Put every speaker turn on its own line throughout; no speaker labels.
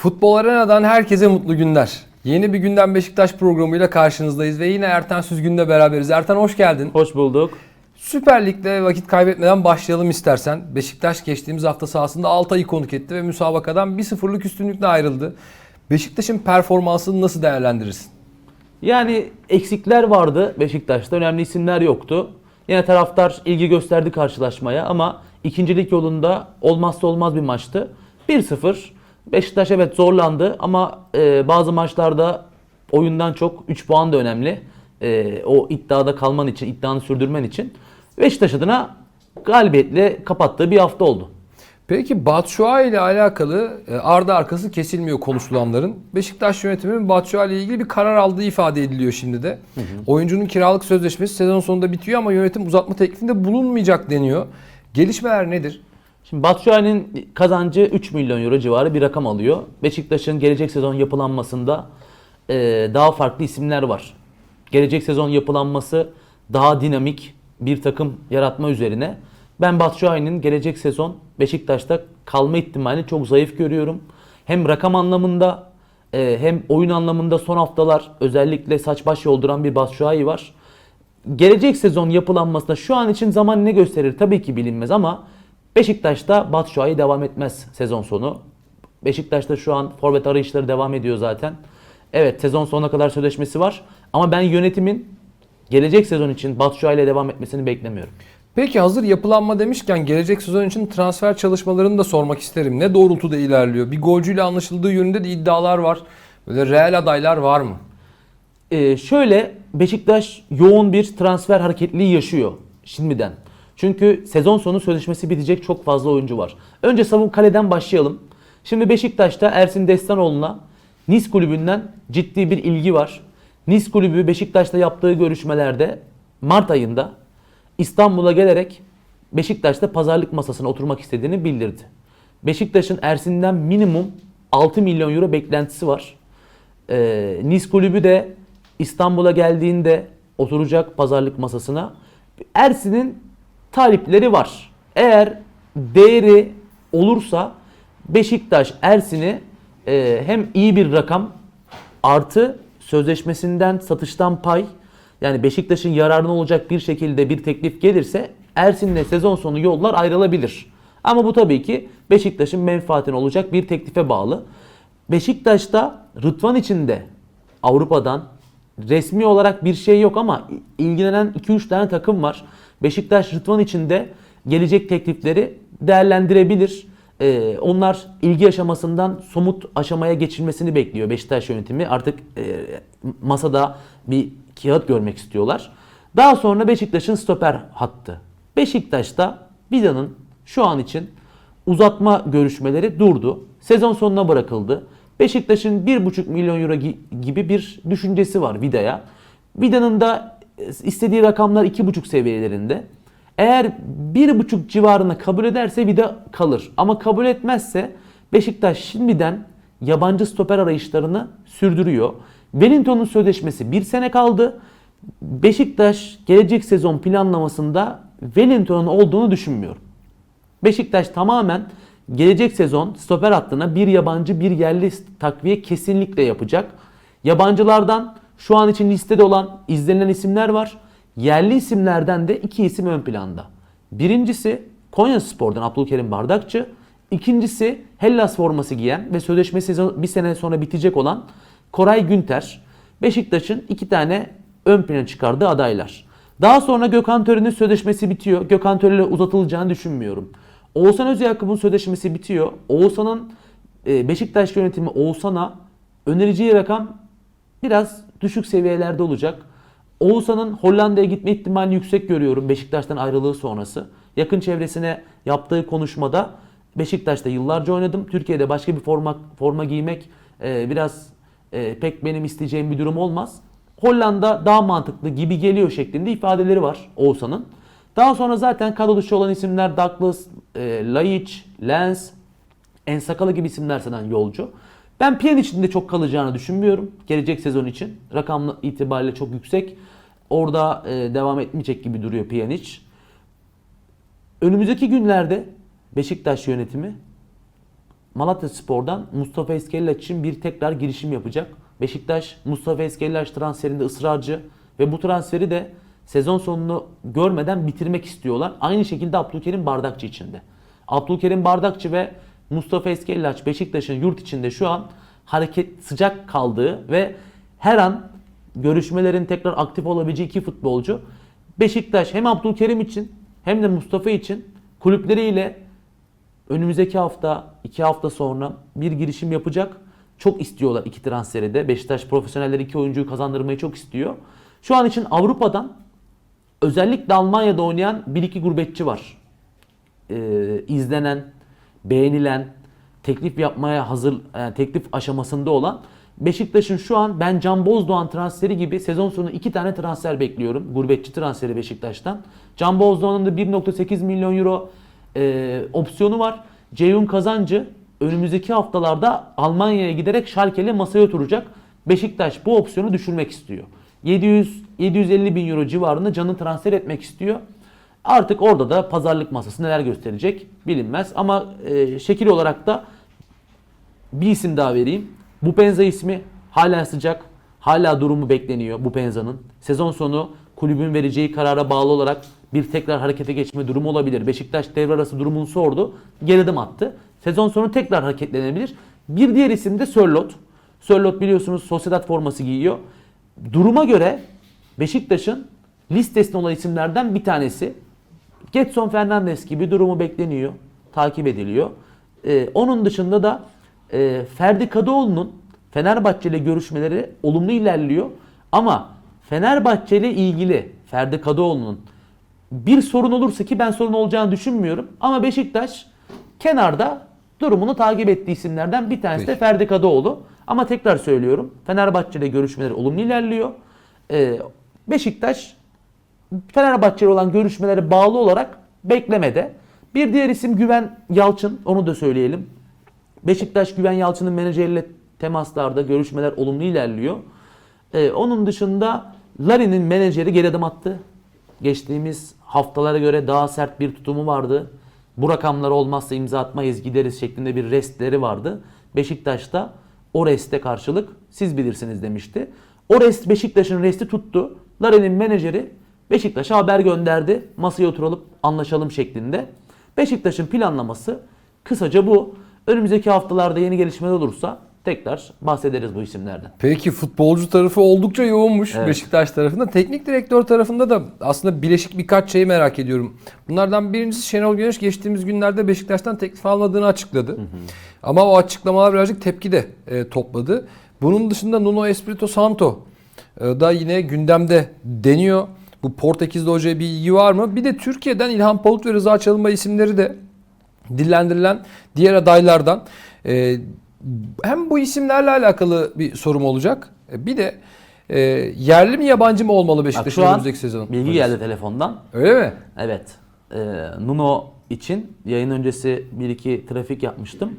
Futbol Arena'dan herkese mutlu günler. Yeni bir günden Beşiktaş programıyla karşınızdayız ve yine Erten Süzgün'le beraberiz. Erten hoş geldin.
Hoş bulduk.
Süper Lig'de vakit kaybetmeden başlayalım istersen. Beşiktaş geçtiğimiz hafta sahasında Altay'ı konuk etti ve müsabakadan 1-0'lık üstünlükle ayrıldı. Beşiktaş'ın performansını nasıl değerlendirirsin?
Yani eksikler vardı Beşiktaş'ta. Önemli isimler yoktu. Yine taraftar ilgi gösterdi karşılaşmaya ama ikincilik yolunda olmazsa olmaz bir maçtı. 1-0. Beşiktaş evet zorlandı ama e, bazı maçlarda oyundan çok 3 puan da önemli. E, o iddiada kalman için, iddianı sürdürmen için. Beşiktaş adına galibiyetle kapattığı bir hafta oldu.
Peki Batshuayi ile alakalı e, ardı arkası kesilmiyor konuşulanların. Beşiktaş yönetiminin Batshuayi ile ilgili bir karar aldığı ifade ediliyor şimdi de. Oyuncunun kiralık sözleşmesi sezon sonunda bitiyor ama yönetim uzatma teklifinde bulunmayacak deniyor. Gelişmeler nedir?
Şimdi Batshuayi'nin kazancı 3 milyon euro civarı bir rakam alıyor. Beşiktaş'ın gelecek sezon yapılanmasında e, daha farklı isimler var. Gelecek sezon yapılanması daha dinamik bir takım yaratma üzerine. Ben Batshuayi'nin gelecek sezon Beşiktaş'ta kalma ihtimalini çok zayıf görüyorum. Hem rakam anlamında e, hem oyun anlamında son haftalar özellikle saç baş yolduran bir Batshuayi var. Gelecek sezon yapılanmasında şu an için zaman ne gösterir tabii ki bilinmez ama Beşiktaş'ta Batshuayi devam etmez sezon sonu. Beşiktaş'ta şu an forvet arayışları devam ediyor zaten. Evet sezon sonuna kadar sözleşmesi var ama ben yönetimin gelecek sezon için Batshuayi ile devam etmesini beklemiyorum.
Peki hazır yapılanma demişken gelecek sezon için transfer çalışmalarını da sormak isterim. Ne doğrultuda ilerliyor? Bir golcüyle anlaşıldığı yönünde de iddialar var. Böyle reel adaylar var mı?
Ee, şöyle Beşiktaş yoğun bir transfer hareketliliği yaşıyor şimdiden. Çünkü sezon sonu sözleşmesi bitecek çok fazla oyuncu var. Önce savun kaleden başlayalım. Şimdi Beşiktaş'ta Ersin Destanoğlu'na Nice kulübünden ciddi bir ilgi var. Nice kulübü Beşiktaş'ta yaptığı görüşmelerde Mart ayında İstanbul'a gelerek Beşiktaş'ta pazarlık masasına oturmak istediğini bildirdi. Beşiktaş'ın Ersin'den minimum 6 milyon euro beklentisi var. Ee, Nice kulübü de İstanbul'a geldiğinde oturacak pazarlık masasına. Ersin'in talipleri var. Eğer değeri olursa Beşiktaş Ersin'i e, hem iyi bir rakam artı sözleşmesinden satıştan pay yani Beşiktaş'ın yararına olacak bir şekilde bir teklif gelirse Ersin'le sezon sonu yollar ayrılabilir. Ama bu tabii ki Beşiktaş'ın menfaatine olacak bir teklife bağlı. Beşiktaş'ta Rıdvan içinde Avrupa'dan resmi olarak bir şey yok ama ilgilenen 2-3 tane takım var. Beşiktaş Rıdvan içinde gelecek teklifleri değerlendirebilir. Ee, onlar ilgi aşamasından somut aşamaya geçilmesini bekliyor Beşiktaş yönetimi. Artık e, masada bir kağıt görmek istiyorlar. Daha sonra Beşiktaş'ın stoper hattı. Beşiktaş'ta Vida'nın şu an için uzatma görüşmeleri durdu. Sezon sonuna bırakıldı. Beşiktaş'ın 1,5 milyon euro gi- gibi bir düşüncesi var Vida'ya. Vida'nın da istediği rakamlar 2,5 seviyelerinde. Eğer 1,5 civarına kabul ederse Vida kalır. Ama kabul etmezse Beşiktaş şimdiden yabancı stoper arayışlarını sürdürüyor. Wellington'un sözleşmesi bir sene kaldı. Beşiktaş gelecek sezon planlamasında Wellington'un olduğunu düşünmüyorum. Beşiktaş tamamen gelecek sezon stoper hattına bir yabancı bir yerli takviye kesinlikle yapacak. Yabancılardan şu an için listede olan izlenilen isimler var. Yerli isimlerden de iki isim ön planda. Birincisi Konya Spor'dan Abdülkerim Bardakçı. İkincisi Hellas forması giyen ve sözleşmesi bir sene sonra bitecek olan Koray Günter. Beşiktaş'ın iki tane ön plana çıkardığı adaylar. Daha sonra Gökhan Tören'in sözleşmesi bitiyor. Gökhan Tören'le uzatılacağını düşünmüyorum. Oğuzhan Özyakup'un sözleşmesi bitiyor. Oğuzhan'ın e, Beşiktaş yönetimi Oğuzhan'a önereceği rakam biraz düşük seviyelerde olacak. Oğuzhan'ın Hollanda'ya gitme ihtimalini yüksek görüyorum Beşiktaş'tan ayrılığı sonrası. Yakın çevresine yaptığı konuşmada Beşiktaş'ta yıllarca oynadım. Türkiye'de başka bir forma forma giymek e, biraz e, pek benim isteyeceğim bir durum olmaz. Hollanda daha mantıklı gibi geliyor şeklinde ifadeleri var Oğuzhan'ın. Daha sonra zaten kadro dışı olan isimler Douglas, e, Laiç, Lens, Ensakalı gibi isimler yolcu. Ben Pjanic'in de çok kalacağını düşünmüyorum. Gelecek sezon için. Rakam itibariyle çok yüksek. Orada e, devam etmeyecek gibi duruyor Pjanic. Önümüzdeki günlerde Beşiktaş yönetimi Malatya Spor'dan Mustafa Eskellaç için bir tekrar girişim yapacak. Beşiktaş Mustafa Eskellaç transferinde ısrarcı ve bu transferi de sezon sonunu görmeden bitirmek istiyorlar. Aynı şekilde Abdülkerim Bardakçı için de. Abdülkerim Bardakçı ve Mustafa Eskellaç Beşiktaş'ın yurt içinde şu an hareket sıcak kaldığı ve her an görüşmelerin tekrar aktif olabileceği iki futbolcu. Beşiktaş hem Abdülkerim için hem de Mustafa için kulüpleriyle önümüzdeki hafta, iki hafta sonra bir girişim yapacak. Çok istiyorlar iki transferi de. Beşiktaş profesyonelleri iki oyuncuyu kazandırmayı çok istiyor. Şu an için Avrupa'dan özellikle Almanya'da oynayan bir iki gurbetçi var. Ee, izlenen, beğenilen, teklif yapmaya hazır, yani teklif aşamasında olan Beşiktaş'ın şu an ben Can Bozdoğan transferi gibi sezon sonu iki tane transfer bekliyorum. Gurbetçi transferi Beşiktaş'tan. Can Bozdoğan'ın da 1.8 milyon euro e, opsiyonu var. Ceyhun Kazancı önümüzdeki haftalarda Almanya'ya giderek Schalke'yle masaya oturacak. Beşiktaş bu opsiyonu düşürmek istiyor. 700 750 bin euro civarında Can'ı transfer etmek istiyor. Artık orada da pazarlık masası neler gösterecek bilinmez. Ama e, şekil olarak da bir isim daha vereyim. Bupenza ismi hala sıcak. Hala durumu bekleniyor Bupenza'nın. Sezon sonu kulübün vereceği karara bağlı olarak bir tekrar harekete geçme durumu olabilir. Beşiktaş devre arası durumunu sordu. Geri adım attı. Sezon sonu tekrar hareketlenebilir. Bir diğer isim de Sörlot. Sörlot biliyorsunuz Sociedad forması giyiyor. Duruma göre Beşiktaş'ın listesinde olan isimlerden bir tanesi. Getson Fernandes gibi durumu bekleniyor. Takip ediliyor. Ee, onun dışında da e, Ferdi Kadıoğlu'nun Fenerbahçe ile görüşmeleri olumlu ilerliyor. Ama Fenerbahçe ile ilgili Ferdi Kadıoğlu'nun bir sorun olursa ki ben sorun olacağını düşünmüyorum. Ama Beşiktaş kenarda durumunu takip ettiği isimlerden bir tanesi de. Ferdi Kadıoğlu. Ama tekrar söylüyorum Fenerbahçe ile görüşmeleri olumlu ilerliyor. Ee, Beşiktaş Fenerbahçe ile olan görüşmelere bağlı olarak beklemede. Bir diğer isim Güven Yalçın. Onu da söyleyelim. Beşiktaş Güven Yalçın'ın menajeriyle temaslarda görüşmeler olumlu ilerliyor. Ee, onun dışında Larin'in menajeri geri adım attı. Geçtiğimiz haftalara göre daha sert bir tutumu vardı. Bu rakamlar olmazsa imza atmayız gideriz şeklinde bir restleri vardı. Beşiktaş'ta o reste karşılık siz bilirsiniz demişti. O rest Beşiktaş'ın resti tuttu. Larin'in menajeri Beşiktaş'a haber gönderdi. Masaya oturalım anlaşalım şeklinde. Beşiktaş'ın planlaması kısaca bu. Önümüzdeki haftalarda yeni gelişmeler olursa tekrar bahsederiz bu isimlerden.
Peki futbolcu tarafı oldukça yoğunmuş
Evet.
Beşiktaş tarafında. Teknik direktör tarafında da aslında bileşik birkaç şeyi merak ediyorum. Bunlardan birincisi Şenol Güneş geçtiğimiz günlerde Beşiktaş'tan teklif almadığını açıkladı. Ama o açıklamalar birazcık tepki de e, topladı. Bunun dışında Nuno Espirito Santo e, da yine gündemde deniyor. Bu Portekizli hocaya bir ilgi var mı? Bir de Türkiye'den İlhan Palut ve Rıza Çalınbay isimleri de dillendirilen diğer adaylardan. E, hem bu isimlerle alakalı bir sorum olacak. E, Bir de e, yerli mi yabancı mı olmalı
Bak
Beşiktaş'ın
şu an
önümüzdeki sezon?
bilgi geldi telefondan.
Öyle mi?
Evet. Ee, Nuno için yayın öncesi bir iki trafik yapmıştım.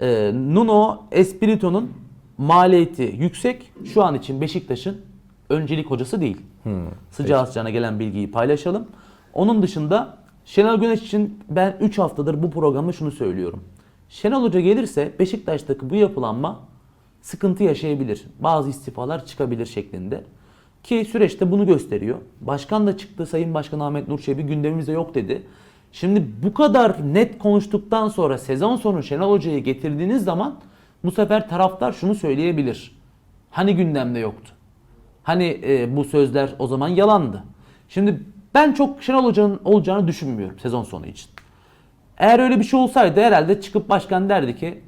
Ee, Nuno Espirito'nun maliyeti yüksek. Şu an için Beşiktaş'ın öncelik hocası değil. Sıcağı sıcağına gelen bilgiyi paylaşalım. Onun dışında Şenol Güneş için ben 3 haftadır bu programda şunu söylüyorum. Şenol Hoca gelirse Beşiktaş'taki bu yapılanma sıkıntı yaşayabilir. Bazı istifalar çıkabilir şeklinde. Ki süreçte bunu gösteriyor. Başkan da çıktı Sayın Başkan Ahmet Nur Çebi gündemimizde yok dedi. Şimdi bu kadar net konuştuktan sonra sezon sonu Şenol Hoca'yı getirdiğiniz zaman bu sefer taraftar şunu söyleyebilir. Hani gündemde yoktu? Hani e, bu sözler o zaman yalandı. Şimdi ben çok Şenol Hoca'nın olacağını düşünmüyorum sezon sonu için. Eğer öyle bir şey olsaydı herhalde çıkıp başkan derdi ki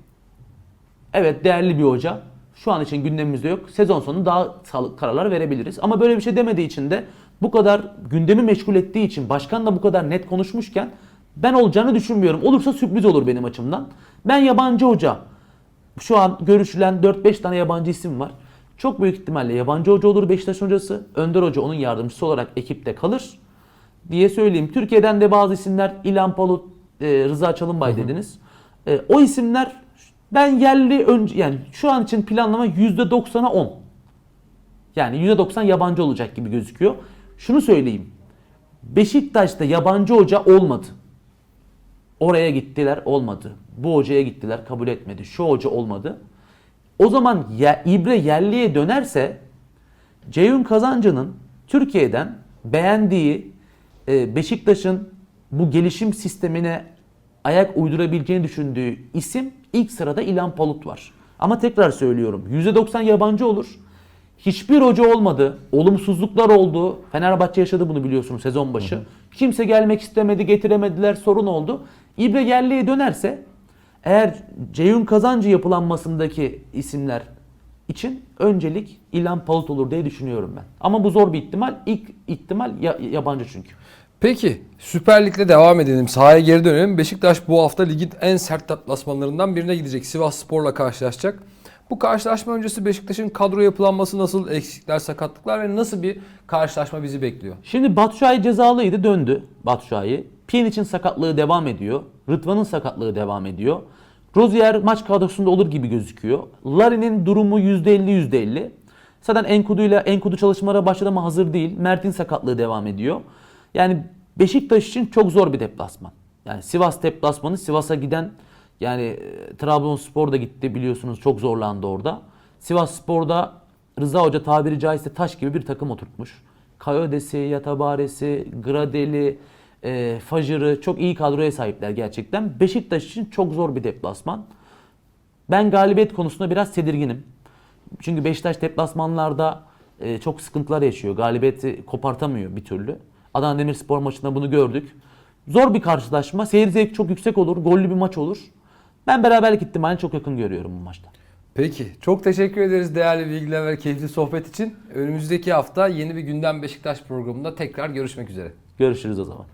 Evet değerli bir hoca. Şu an için gündemimizde yok. Sezon sonu daha sağlıklı kararlar verebiliriz. Ama böyle bir şey demediği için de bu kadar gündemi meşgul ettiği için başkan da bu kadar net konuşmuşken ben olacağını düşünmüyorum. Olursa sürpriz olur benim açımdan. Ben yabancı hoca. Şu an görüşülen 4-5 tane yabancı isim var. Çok büyük ihtimalle yabancı hoca olur Beşiktaş hocası. Önder Hoca onun yardımcısı olarak ekipte kalır diye söyleyeyim. Türkiye'den de bazı isimler İlhan Palut, e, Rıza Çalınbay dediniz. E, o isimler ben yerli önce yani şu an için planlama %90'a 10. Yani %90 yabancı olacak gibi gözüküyor. Şunu söyleyeyim. Beşiktaş'ta yabancı hoca olmadı. Oraya gittiler olmadı. Bu hocaya gittiler kabul etmedi. Şu hoca olmadı. O zaman ya, İbre yerliye dönerse Ceyhun Kazancı'nın Türkiye'den beğendiği e, Beşiktaş'ın bu gelişim sistemine ayak uydurabileceğini düşündüğü isim ilk sırada İlhan Palut var. Ama tekrar söylüyorum %90 yabancı olur. Hiçbir hoca olmadı. Olumsuzluklar oldu. Fenerbahçe yaşadı bunu biliyorsunuz sezon başı. Kimse gelmek istemedi, getiremediler, sorun oldu. İbre yerliye dönerse eğer Ceyhun Kazancı yapılanmasındaki isimler için öncelik İlhan Palut olur diye düşünüyorum ben. Ama bu zor bir ihtimal. İlk ihtimal ya- yabancı çünkü.
Peki Süper Lig'le devam edelim. Sahaya geri dönelim. Beşiktaş bu hafta ligin en sert deplasmanlarından birine gidecek. Sivas Spor'la karşılaşacak. Bu karşılaşma öncesi Beşiktaş'ın kadro yapılanması nasıl, eksikler, sakatlıklar ve nasıl bir karşılaşma bizi bekliyor?
Şimdi Batshuayi cezalıydı döndü Batshuayi. Pjanic'in sakatlığı devam ediyor. Rıdvan'ın sakatlığı devam ediyor. Rozier maç kadrosunda olur gibi gözüküyor. Larin'in durumu %50 %50. Zaten Enkudu ile Enkudu çalışmalara başladı ama hazır değil. Mert'in sakatlığı devam ediyor. Yani Beşiktaş için çok zor bir deplasman. Yani Sivas deplasmanı Sivas'a giden yani e, Trabzonspor da gitti biliyorsunuz çok zorlandı orada. Sivas Spor'da Rıza Hoca tabiri caizse taş gibi bir takım oturtmuş. Kayodesi, Yatabaresi, Gradeli, e, Fajır'ı çok iyi kadroya sahipler gerçekten. Beşiktaş için çok zor bir deplasman. Ben galibiyet konusunda biraz tedirginim. Çünkü Beşiktaş deplasmanlarda e, çok sıkıntılar yaşıyor. Galibiyeti kopartamıyor bir türlü. Adana Demirspor maçında bunu gördük. Zor bir karşılaşma. Seyir zevki çok yüksek olur. Gollü bir maç olur. Ben beraberlik ihtimalini çok yakın görüyorum bu maçta.
Peki. Çok teşekkür ederiz değerli bilgiler ve keyifli sohbet için. Önümüzdeki hafta yeni bir Gündem Beşiktaş programında tekrar görüşmek üzere.
Görüşürüz o zaman.